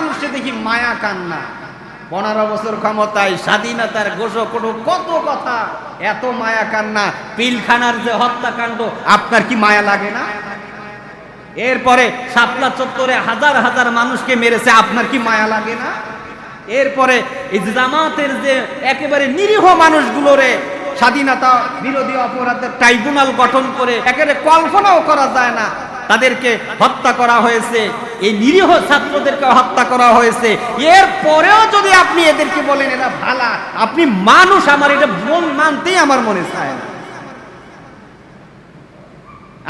মানুষে দেখি মায়া কান্না। পনেরো বছর ক্ষমতায়, স্বাধীনতার ঘোষক কত কথা, এত মায়া কান্না। পিলখানার যে হত্যাকাণ্ড, আপনার কি মায়া লাগে না? এরপরে শাপলা চত্বরে হাজার হাজার মানুষকে মেরেছে, আপনার কি মায়া লাগে না? এরপরে জামাতের যে একেবারে নিরীহ মানুষগুলোরে স্বাধীনতা বিরোধী অপরাধের ট্রাইব্যুনাল গঠন করে একেবারে কল্পনাও করা যায় না। তাদেরকে হত্যা করা হয়েছে। এই নিরীহ ছাত্রদেরকে হত্যা করা হয়েছে। এর পরেও যদি আপনি এদেরকে বলেন, এরা ভালা, আপনি মানুষ, আমার এটা মন মানতেই আমার মনে চায় না।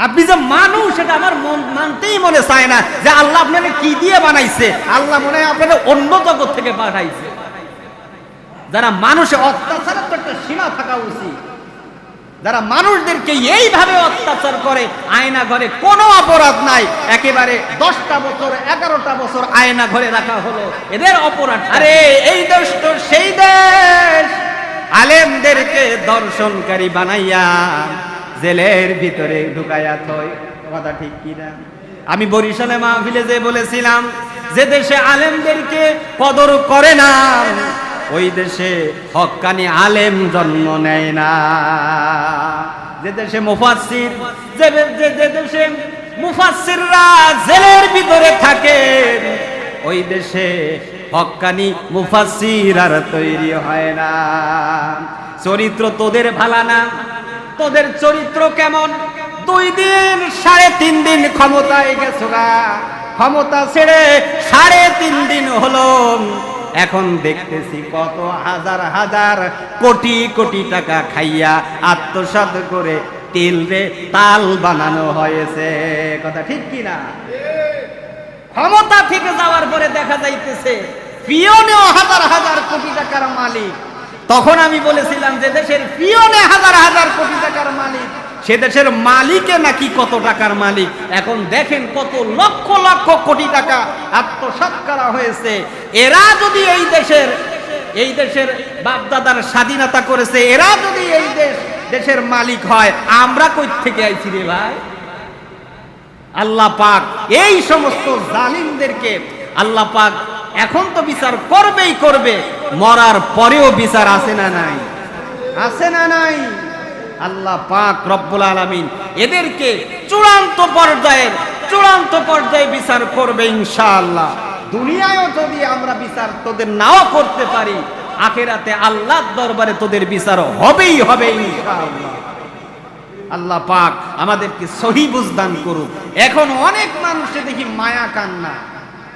আপনি যে মানুষ, এটা আমার মন মানতেই মনে চায় না যে আল্লাহ আপনাকে কি দিয়ে বানাইছে? আল্লাহ মনে হয় আপনাকে অন্য জগৎ থেকে পাঠাইছে। যারা মানুষে অত্যাচারের তো একটা সীমা থাকা উচিত। যারা মানুষদেরকে এইভাবে অত্যাচার করে আয়না ঘরে কোনো অপরাধ নাই। একেবারে দশটা বছর এগারোটা বছর আয়না ঘরে রাখা হলো। এদের অপরাধ আরে এই দেশ তো সেই দেশ। আলেমদেরকে দর্শনকারী বানাইয়া জেলের ভিতরে ঢুকাইয়া থয়। কথা ঠিক কিনা? আমি বরিশালে মাহফিলে যে বলেছিলাম যে দেশে আলেমদেরকে কদর করে না। ওই দেশে হক্কানি আলেম জন্ম নেয় না। যে দেশে মুফাসসির, যে যে দেশে মুফাসসিররা জেলের ভিতরে থাকে, ওই দেশে হক্কানি মুফাসসির আর তৈরি হয় না। চরিত্র তোদের ভালা না, তোদের চরিত্র কেমন? দুই দিন সাড়ে তিন দিন ক্ষমতায় গেছো না ক্ষমতা ছেড়ে সাড়ে তিন দিন হলো এখন দেখতেছি কত হাজার হাজার কোটি কোটি টাকা খাইয়া আত্মসাৎ করে তেল রে তাল বানানো হয়েছে। কথা ঠিক কি না? ক্ষমতা থেকে যাওয়ার পরে দেখা যাইতেছে পিয়নেও হাজার হাজার কোটি টাকার মালিক। তখন আমি বলেছিলাম যে দেশের পিয়নে হাজার হাজার কোটি টাকার মালিক সে দেশের মালিকে নাকি কত টাকার মালিক? এখন দেখেন কত লক্ষ লক্ষ কোটি টাকা আত্মসাৎ করা হয়েছে। এরা যদি এই দেশের এই দেশের বাপদাদার স্বাধীনতা করেছে, এরা যদি এই দেশ, দেশের মালিক হয়, আমরা কই থেকে আইছি রে ভাই? আল্লাহ পাক এই সমস্ত জালিমদেরকে আল্লাহ পাক এখন তো বিচার করবেই করবে, মরার পরেও বিচার আছে না নাই? আছে না নাই? আল্লাহ পাক রব্বুল আলামিন এদেরকে চূড়ান্ত পর্যায়ের, চূড়ান্ত পর্যায়ে বিচার করবে ইনশাআল্লাহ। দুনিয়ায়ও যদি আমরা বিচার তোদের নাও করতে পারি, আখেরাতে আল্লাহর দরবারে তোদের বিচার হবেই হবে ইনশাআল্লাহ। আল্লাহ পাক আমাদেরকে সহি বুঝদান করুক। এখন অনেক মানুষে দেখি মায়া কান্না।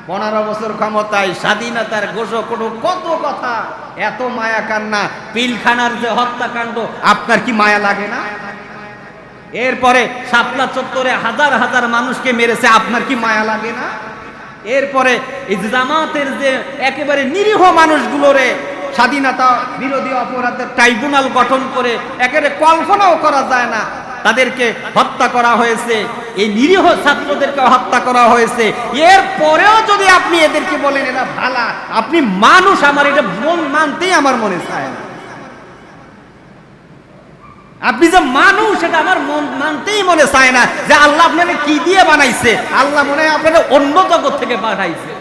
পনেরো বছর ক্ষমতায়, স্বাধীনতার ঘোষক কত কথা। এত মায়া কান্না, পিলখানার যে হত্যাকাণ্ড, আপনার কি মায়া লাগে না? এরপরে শাপলা চত্বরে হাজার হাজার মানুষকে মেরেছে, আপনার কি মায়া লাগে না? এরপরে জামাতের যে একেবারে নিরীহ মানুষগুলোরে স্বাধীনতা বিরোধী অপরাধের ট্রাইব্যুনাল গঠন করে একেবারে কল্পনাও করা যায় না। তাদেরকে হত্যা করা হয়েছে। এই নিরীহ ছাত্রদেরকে হত্যা করা হয়েছে। এর পরেও যদি আপনি এদেরকে বলেন, এরা ভালা, আপনি মানুষ, আমার এটা মন মানতেই আমার মনে চায় না। আপনি যে মানুষ, এটা আমার মন মানতেই মনে চায় না যে আল্লাহ আপনাকে কি দিয়ে বানাইছে। আল্লাহ মনে হয় আপনাকে অন্য জগৎ থেকে পাঠাইছে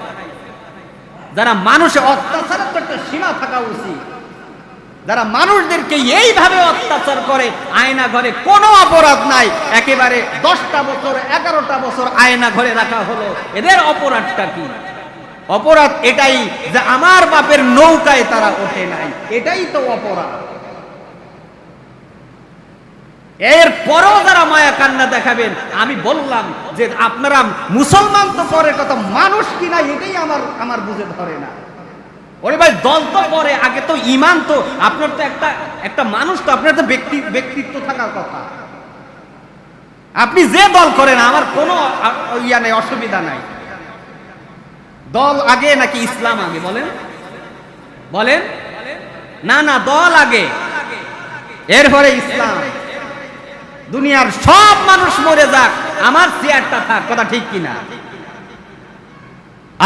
যারা মানুষে অত্যাচারের তো একটা সীমা থাকা উচিত। যারা মানুষদেরকে এইভাবে অত্যাচার করে, আয়না ঘরে কোনো অপরাধ নাই। একেবারে দশটা বছর, এগারোটা বছর আয়না ঘরে রাখা হলো। এদের অপরাধটা কি? অপরাধ এটাই যে আমার বাপের নৌকায় তারা ওঠে নাই। এটাই তো অপরাধ। এর পরও যারা মায়া কান্না দেখাবেন, আমি বললাম যে আপনারা মুসলমান তো পরে কত মানুষ কিনা এটাই আমার আমার বুঝে ধরে না। ওরে ভাই, দল তো পরে, আগে তো ইমান তো, আপনার তো একটা একটা মানুষ তো, আপনার তো ব্যক্তি, ব্যক্তিত্ব থাকার কথা। আপনি যে দল করেন, আমার কোনো ইয়া নেই, অসুবিধা নাই। দল আগে নাকি ইসলাম আগে, বলেন? বলেন? না না, দল আগে। এরপরে ইসলাম। দুনিয়ার সব মানুষ মরে যাক, আমার চেয়ারটা থাক, কথা ঠিক কিনা?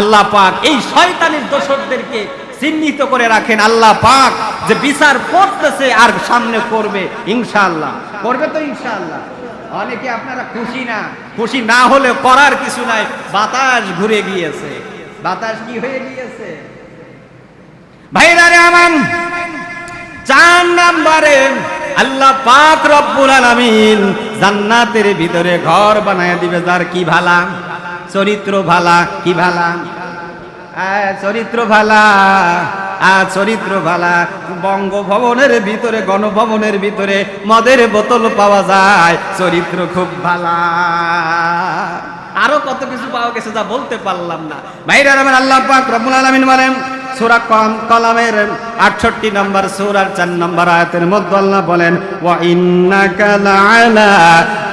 আল্লাহ পাক এই শয়তানের দোষরদেরকে চিহ্নিত করে রাখেন আল্লাহ পাক যে বিচার করতেছে আর সামনে করবে, ইনশাআল্লাহ। করবে তো ইনশাআল্লাহ। অনেকে আপনারা খুশি না। খুশি না হলে করার কিছু নাই। বাতাস ঘুরে গিয়েছে। বাতাস কি হয়ে গিয়েছে? ভাইরা রে আমার চার নাম্বারে আল্লাহ পাক রব্বুল আলামিন জান্নাতের ভিতরে ঘর বানায় দিবে। যার কি ভালা? চরিত্র ভালা? কি ভালা? চরিত্র ভালা আ চরিত্র ভালা বঙ্গভবনের ভিতরে, গণভবনের ভিতরে মদের বোতল পাওয়া যায়, চরিত্র খুব ভালা। আরও কত কিছু পাওয়া গেছে যা বলতে পারলাম না। ভাইরা, আমার আল্লাহ পাক রব্বুল আলামিন বলেন, সূরা কলামের 68 নম্বর সূরার 4 নম্বর আয়াতের মধ্যে আল্লাহ বলেন, ওয়া ইন্নাকা লাআলা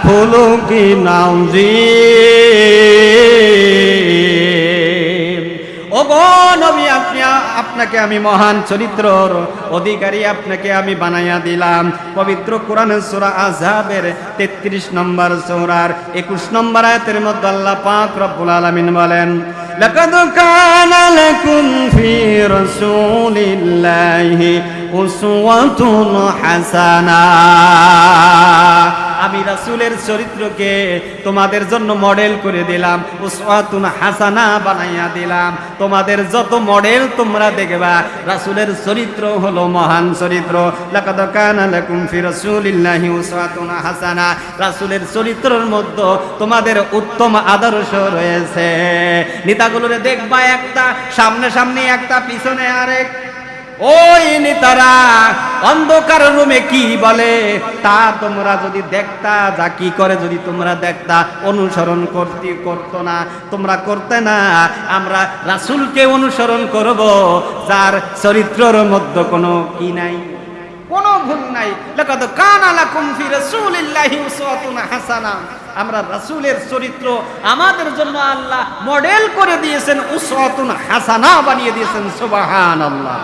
খুলুকিন আযীম। আপনাকে আমি মহান চরিত্রর অধিকারী আপনাকে আমি বানাইয়া দিলাম। পবিত্র কোরআনের সূরা আযহাবের 33 নম্বর সূরার 21 নম্বর আয়াতের মধ্যে আল্লাহ পাক রব্বুল আলামিন বলেন, লাকাদ কানা লাকুম ফি রাসূলিল্লাহি উসওয়াতুন হাসানা। আমি রাসুলের চরিত্রকে তোমাদের জন্য মডেল করে দিলাম, উসওয়াতুন হাসানা বানাইয়া দিলাম। তোমাদের যত মডেল তোমরা দেখবা, রাসূলের চরিত্র হলো মহান চরিত্র। লাকাদ কানা লাকুম ফি রাসূলিল্লাহি উসওয়াতুন হাসানা। রাসূলের চরিত্রের মধ্যে তোমাদের উত্তম আদর্শ রয়েছে। নেতাগুলোরে দেখবা একটা সামনে সামনে একটা, পিছনে আরেক। ওই নেতারা, অন্ধকার রুমে কি বলে? তা তোমরা যদি দেখতা, যা কি করে যদি তোমরা দেখতা, অনুসরণ করতে করতো না, তোমরা করতে না। আমরা রাসূলকে অনুসরণ করব, যার চরিত্রর মধ্যে কোনো কি নাই? কোনো ভুল নাই। লাকাদ কানা লাকুম ফি রাসূলিল্লাহি হাসানা। আমরা রাসূলের চরিত্র আমাদের জন্য আল্লাহ মডেল করে দিয়েছেন, উসওয়াতুন হাসানা বানিয়ে দিয়েছেন, সুবহানাল্লাহ।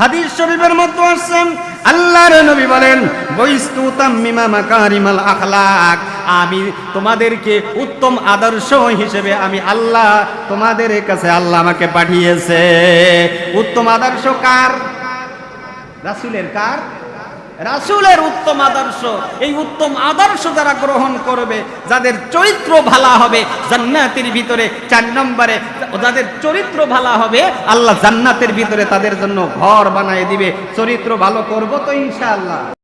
হাদিস শরীফের মধ্যে আসছেন আল্লাহর নবী বলেন, বৈস্তু তাম্মিমা মাকারিমাল আখলাক। আমি তোমাদেরকে উত্তম আদর্শ হিসেবে আমি আল্লাহ তোমাদের কাছে আল্লাহ আমাকে পাঠিয়েছে। উত্তম আদর্শ কার? রাসূলের কার? রাসূলের উত্তম আদর্শ। এই উত্তম আদর্শ যারা গ্রহণ করবে, যাদের চরিত্র ভালো হবে, জান্নাতের ভিতরে চার নম্বরে যাদের চরিত্র ভালো হবে, আল্লাহ জান্নাতের ভিতরে তাদের জন্য ঘর বানায় দিবে। চরিত্র ভালো করব তো ইনশাআল্লাহ।